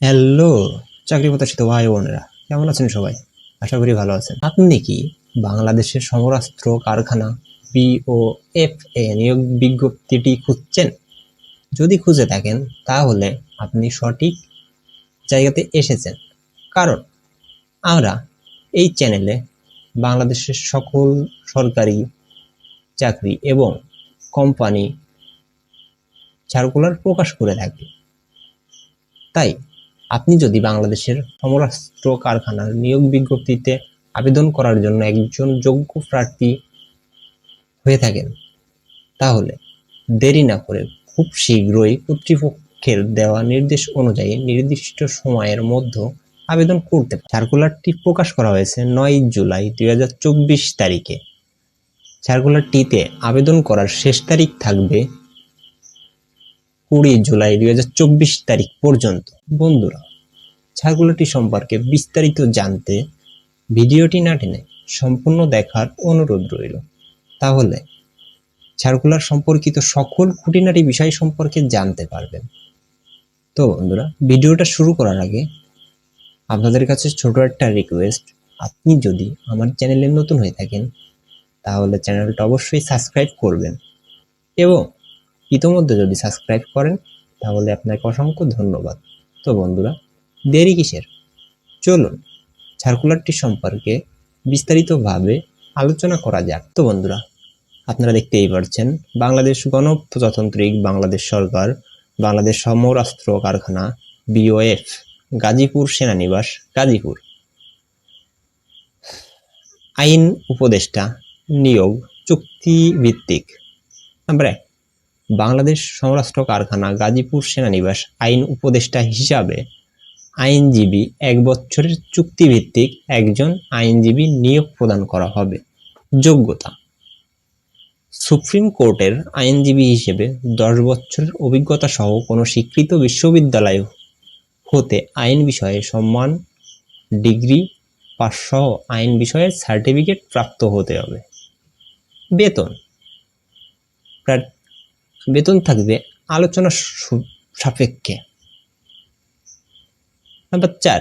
Hello চাকরি প্রত্যাশিত ভাই বোনেরা। কেমন আছেন সবাই? আশা করি ভালো আছেন। আপনি কি বাংলাদেশের সমরাস্ত্র কারখানা বিওএফ এ নিয়োগ বিজ্ঞপ্তিটি খুঁজছেন? যদি খুঁজে থাকেন, তাহলে আপনি সঠিক জায়গাতে এসেছেন। কারণ আমরা এই চ্যানেলে বাংলাদেশের সকল সরকারি চাকরি এবং কোম্পানি সার্কুলার প্রকাশ করে থাকি। তাই আপনি যদি বাংলাদেশের সমরাস্ত্র কারখানার নিয়োগ বিজ্ঞপ্তিতে আবেদন করার জন্য একজন যোগ্য প্রার্থী হয়ে থাকেন, তাহলে দেরি না করে খুব শীঘ্রই কর্তৃপক্ষের দেওয়া নির্দেশ অনুযায়ী নির্দিষ্ট সময়ের মধ্যে আবেদন করতে সার্কুলারটি প্রকাশ করা হয়েছে নয় জুলাই দুই হাজার চব্বিশ তারিখে। সার্কুলারটিতে আবেদন করার শেষ তারিখ থাকবে কুড়ি জুলাই দু হাজার চব্বিশ তারিখ পর্যন্ত। বন্ধুরা সার্কুলারটি সম্পর্কে বিস্তারিত জানতে ভিডিওটি না টেনে সম্পূর্ণ দেখার অনুরোধ রইল। তাহলে সার্কুলার সম্পর্কিত সকল খুঁটিনাটি বিষয় সম্পর্কে জানতে পারবেন। তো বন্ধুরা, ভিডিওটা শুরু করার আগে আপনাদের কাছে ছোট একটা রিকোয়েস্ট আপনি যদি আমার চ্যানেলে নতুন হয়ে থাকেন, তাহলে চ্যানেলটা অবশ্যই সাবস্ক্রাইব করবেন এবং ইতোমধ্যে যদি সাবস্ক্রাইব করেন, তাহলে আপনাকে অসংখ্য ধন্যবাদ। তো বন্ধুরা, দেরি কিসের? চলুন সার্কুলারটি সম্পর্কে বিস্তারিতভাবে আলোচনা করা যাক। তো বন্ধুরা, আপনারা দেখতেই পারছেন, বাংলাদেশ গণপ্রজাতান্ত্রিক বাংলাদেশ সরকার, বাংলাদেশ সমরাস্ত্র কারখানা বিওএফ গাজীপুর সেনানিবাস, গাজীপুর। আইন উপদেষ্টা নিয়োগ চুক্তিভিত্তিক। নাম্বার এক বাংলাদেশ সমরাস্ত্র কারখানা গাজীপুর সেনানিবাস আইন উপদেষ্টা হিসাবে আইনজীবী এক বছরের চুক্তিভিত্তিক একজন আইনজীবী নিয়োগ প্রদান করা হবে। যোগ্যতা। সুপ্রিম কোর্টের আইনজীবী হিসেবে দশ বছরের অভিজ্ঞতা সহ কোনো স্বীকৃত বিশ্ববিদ্যালয় হতে আইন বিষয়ে সম্মান, ডিগ্রি পাস সহ আইন বিষয়ের সার্টিফিকেট প্রাপ্ত হতে হবে। বেতন। বেতন থাকবে আলোচনা সাপেক্ষে। নাম্বার চার,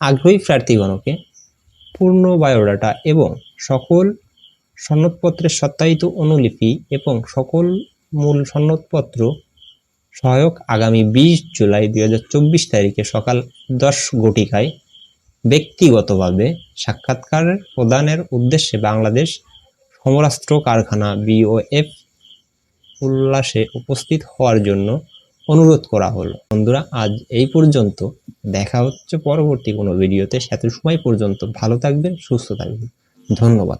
আগ্রহী প্রার্থীগণকে পূর্ণ বায়োডাটা এবং সকল সনদপত্রের সত্যায়িত অনুলিপি এবং সকল মূল সনদপত্র সহায়ক আগামী বিশ জুলাই দুই হাজার চব্বিশ তারিখে সকাল দশ ঘটিকায় ব্যক্তিগতভাবে সাক্ষাৎকার প্রদানের উদ্দেশ্যে বাংলাদেশ সমরাস্ত্র কারখানা বিওএফ উল্লাসে উপস্থিত হওয়ার জন্য অনুরোধ করা হলো। বন্ধুরা, আজ এই পর্যন্ত। দেখা হচ্ছে পরবর্তী কোনো ভিডিওতে। সেত সময় পর্যন্ত ভালো থাকবেন, সুস্থ থাকবেন। ধন্যবাদ।